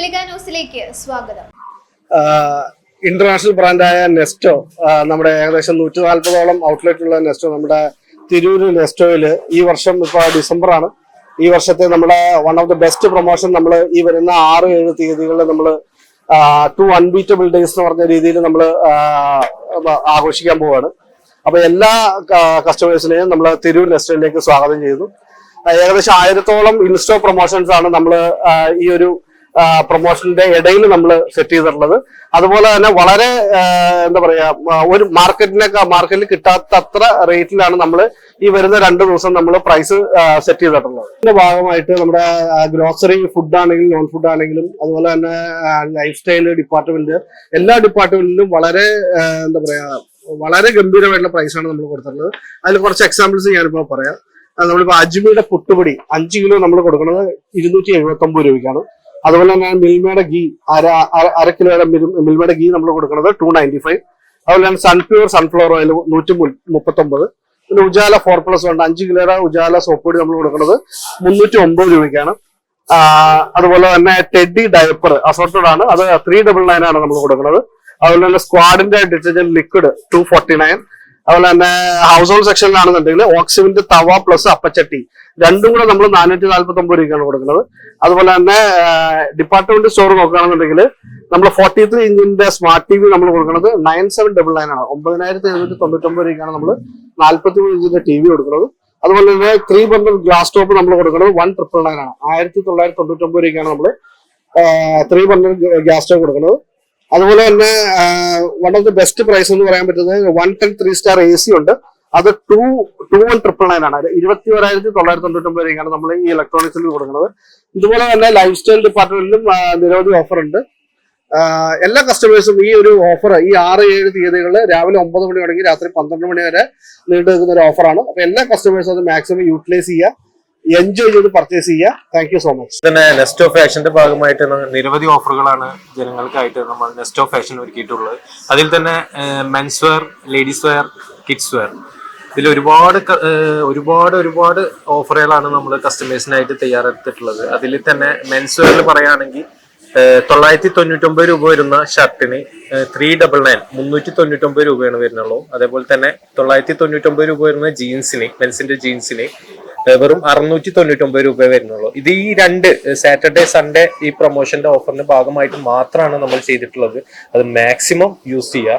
Prahelika ന്യൂസിലേക്ക് സ്വാഗതം. International ബ്രാൻഡായ Nesto നമ്മുടെ ഏകദേശം നൂറ്റി നാൽപ്പതോളം ഔട്ട്ലെറ്റ് ഉള്ള നെസ്റ്റോ നമ്മുടെ തിരൂര് നെസ്റ്റോയിൽ ഈ വർഷം ഇപ്പോൾ ഡിസംബർ ആണ് ഈ വർഷത്തെ നമ്മുടെ one of the best promotion നമ്മൾ ഈ വരുന്ന ആറ് ഏഴ് തീയതികളിൽ നമ്മൾ ടു അൺബീറ്റബിൾ ഡേയ്സ് എന്ന് പറഞ്ഞ രീതിയിൽ നമ്മൾ ആഘോഷിക്കാൻ പോവാണ്. അപ്പൊ എല്ലാ കസ്റ്റമേഴ്സിനെയും നമ്മൾ തിരൂർ നെസ്റ്റോയിലേക്ക് സ്വാഗതം ചെയ്യുന്നു. ഏകദേശം ആയിരത്തോളം ഇൻസ്റ്റോ പ്രൊമോഷൻസ് ആണ് നമ്മൾ ഈ ഒരു പ്രൊമോഷന്റെ ഇടയിൽ നമ്മൾ സെറ്റ് ചെയ്തിട്ടുള്ളത്. അതുപോലെ തന്നെ വളരെ എന്താ പറയാ ഒരു മാർക്കറ്റിനൊക്കെ മാർക്കറ്റിൽ കിട്ടാത്തത്ര റേറ്റിലാണ് നമ്മൾ ഈ വരുന്ന രണ്ട് ദിവസം നമ്മൾ പ്രൈസ് സെറ്റ് ചെയ്തിട്ടുള്ളത്. ഇതിന്റെ ഭാഗമായിട്ട് നമ്മുടെ ഗ്രോസറി ഫുഡ് ആണെങ്കിലും നോൺ ഫുഡ് ആണെങ്കിലും അതുപോലെ തന്നെ ലൈഫ് സ്റ്റൈൽ ഡിപ്പാർട്ട്മെന്റ് എല്ലാ ഡിപ്പാർട്ട്മെന്റിലും വളരെ എന്താ പറയാ വളരെ ഗംഭീരമായിട്ടുള്ള പ്രൈസാണ് നമ്മൾ കൊടുത്തിട്ടുള്ളത്. അതിൽ കുറച്ച് എക്സാമ്പിൾസ് ഞാനിപ്പോ പറയാം. നമ്മളിപ്പോൾ നമ്മളിപ്പോ അജ്മിയുടെ പുട്ടുപൊടി അഞ്ച് കിലോ നമ്മൾ കൊടുക്കുന്നത് ഇരുന്നൂറ്റി എഴുപത്തി ഒമ്പത് രൂപയ്ക്കാണ്. അതുപോലെ തന്നെ മിൽമയുടെ ഗീ അര അര- കിലോയുടെ മിൽമയുടെ ഗീ നമ്മൾ കൊടുക്കുന്നത് ടു നയന്റി ഫൈവ് അതുപോലെ തന്നെ സൺപ്യൂർ സൺഫ്ലവർ ഓയിൽ നൂറ്റി മുപ്പത്തി ഒമ്പത് പിന്നെ ഉജാല ഫോർ പ്ലസ് ഉണ്ട്. അഞ്ച് കിലോയുടെ ഉജാല സോപ്പ് പൊടി നമ്മൾ കൊടുക്കുന്നത് മുന്നൂറ്റി ഒമ്പത് രൂപയ്ക്കാണ് അതുപോലെ തന്നെ ടെഡി ഡയപ്പർ അസോർട്ടഡ് ആണ്. അത് ത്രീ ഡബിൾ നയൻ ആണ് നമ്മൾ കൊടുക്കുന്നത്. അതുപോലെ തന്നെ സ്ക്വാഡിന്റെ detergent liquid two forty nine അതുപോലെ തന്നെ ഹൗസ് ഹോൾഡ് സെക്ഷനിലാണെന്നുണ്ടെങ്കിൽ ഓക്സിമിന്റെ തവ പ്ലസ് അപ്പച്ചട്ടി രണ്ടും കൂടെ നമ്മൾ നാനൂറ്റി നാല്പത്തി ഒമ്പത് രൂപയ്ക്കാണ് കൊടുക്കുന്നത്. അതുപോലെ തന്നെ ഡിപ്പാർട്ട്മെന്റ് സ്റ്റോർ നോക്കുകയാണെന്നുണ്ടെങ്കിൽ നമ്മൾ ഫോർട്ടി ത്രീ ഇഞ്ചിന്റെ സ്മാർട്ട് ടി വി നമ്മൾ കൊടുക്കുന്നത് നയൻ സെവൻ ഡബിൾ നയൻ ആണ്. ഒമ്പതിനായിരത്തി എഴുന്നൂറ്റി തൊണ്ണൂറ്റൊമ്പത് രൂപയ്ക്കാണ് നമ്മൾ നാല്പത്തി മൂന്ന് ഇഞ്ചിന്റെ ടി വി കൊടുക്കുന്നത്. അതുപോലെ തന്നെ ത്രീ ബർണർ ഗ്ലാസ് ടോപ്പ് നമ്മൾ കൊടുക്കുന്നത് വൺ ട്രിപ്പിൾ നയൻ ആണ്. ആയിരത്തി തൊള്ളായിരത്തി തൊണ്ണൂറ്റൊമ്പത് രൂപയ്ക്കാണ് നമ്മൾ ത്രീ ബർണർ ഗ്യാസ് ടോപ്പ് കൊടുക്കുന്നത്. അതുപോലെ തന്നെ one of the best price എന്ന് പറയാൻ പറ്റുന്നത് one ten three star A C ഉണ്ട്. അത് two two one triple nine ആണ്. ഇരുപത്തി ഒരായിരത്തി തൊള്ളായിരത്തി തൊണ്ണൂറ്റൊമ്പത് രൂപയാണ് നമ്മൾ ഈ ഇലക്ട്രോണിക്സിൽ കൊടുക്കുന്നത്. ഇതുപോലെ തന്നെ ലൈഫ് സ്റ്റൈൽ ഡിപ്പാർട്ട്മെന്റിലും നിരവധി ഓഫർ ഉണ്ട്. എല്ലാ കസ്റ്റമേഴ്സും ഈ ഒരു ഓഫർ ഈ ആറ് ഏഴ് തീയതികളിൽ രാവിലെ ഒമ്പത് മണി തുടങ്ങി രാത്രി പന്ത്രണ്ട് മണി വരെ നീണ്ടു നിൽക്കുന്ന ഒരു ഓഫറാണ് അപ്പൊ എല്ലാ കസ്റ്റമേഴ്സും അത് മാക്സിമം യൂട്ടിലൈസ് ചെയ്യുക. എൻജോയ് ചെയ്ത് പർച്ചേസ് ചെയ്യുക. താങ്ക് യു സോ മച്ച് പിന്നെ നെസ്റ്റ് ഓഫ് ഫാഷന്റെ ഭാഗമായിട്ട് നിരവധി ഓഫറുകളാണ് ജനങ്ങൾക്കായിട്ട് നമ്മൾ നെസ്റ്റ് ഓഫ് ഫാഷൻ ഒരുക്കിയിട്ടുള്ളത്. അതിൽ തന്നെ men's wear ladies wear kids wear ഇതിൽ ഒരുപാട് ഒരുപാട് ഒരുപാട് ഓഫറുകളാണ് നമ്മൾ കസ്റ്റമേഴ്സിനായിട്ട് തയ്യാറെടുത്തിട്ടുള്ളത്. അതിൽ തന്നെ മെൻസ് വെയറിൽ പറയുകയാണെങ്കിൽ തൊള്ളായിരത്തി തൊണ്ണൂറ്റൊമ്പത് രൂപ വരുന്ന ഷർട്ടിന് ത്രീ ഡബിൾ നയൻ മുന്നൂറ്റി തൊണ്ണൂറ്റൊമ്പത് രൂപയാണ് വരുന്നുള്ളൂ. അതേപോലെ തന്നെ തൊള്ളായിരത്തി തൊണ്ണൂറ്റൊമ്പത് രൂപ വരുന്ന ജീൻസിന് മെൻസിന്റെ ജീൻസിന് വെറും അറുന്നൂറ്റി തൊണ്ണൂറ്റി ഒമ്പത് രൂപ വരുന്നുള്ളൂ. ഇത് ഈ രണ്ട് സാറ്റർഡേ സൺഡേ ഈ പ്രൊമോഷന്റെ ഓഫറിന്റെ ഭാഗമായിട്ട് മാത്രമാണ് നമ്മൾ ചെയ്തിട്ടുള്ളത്. അത് മാക്സിമം യൂസ് ചെയ്യുക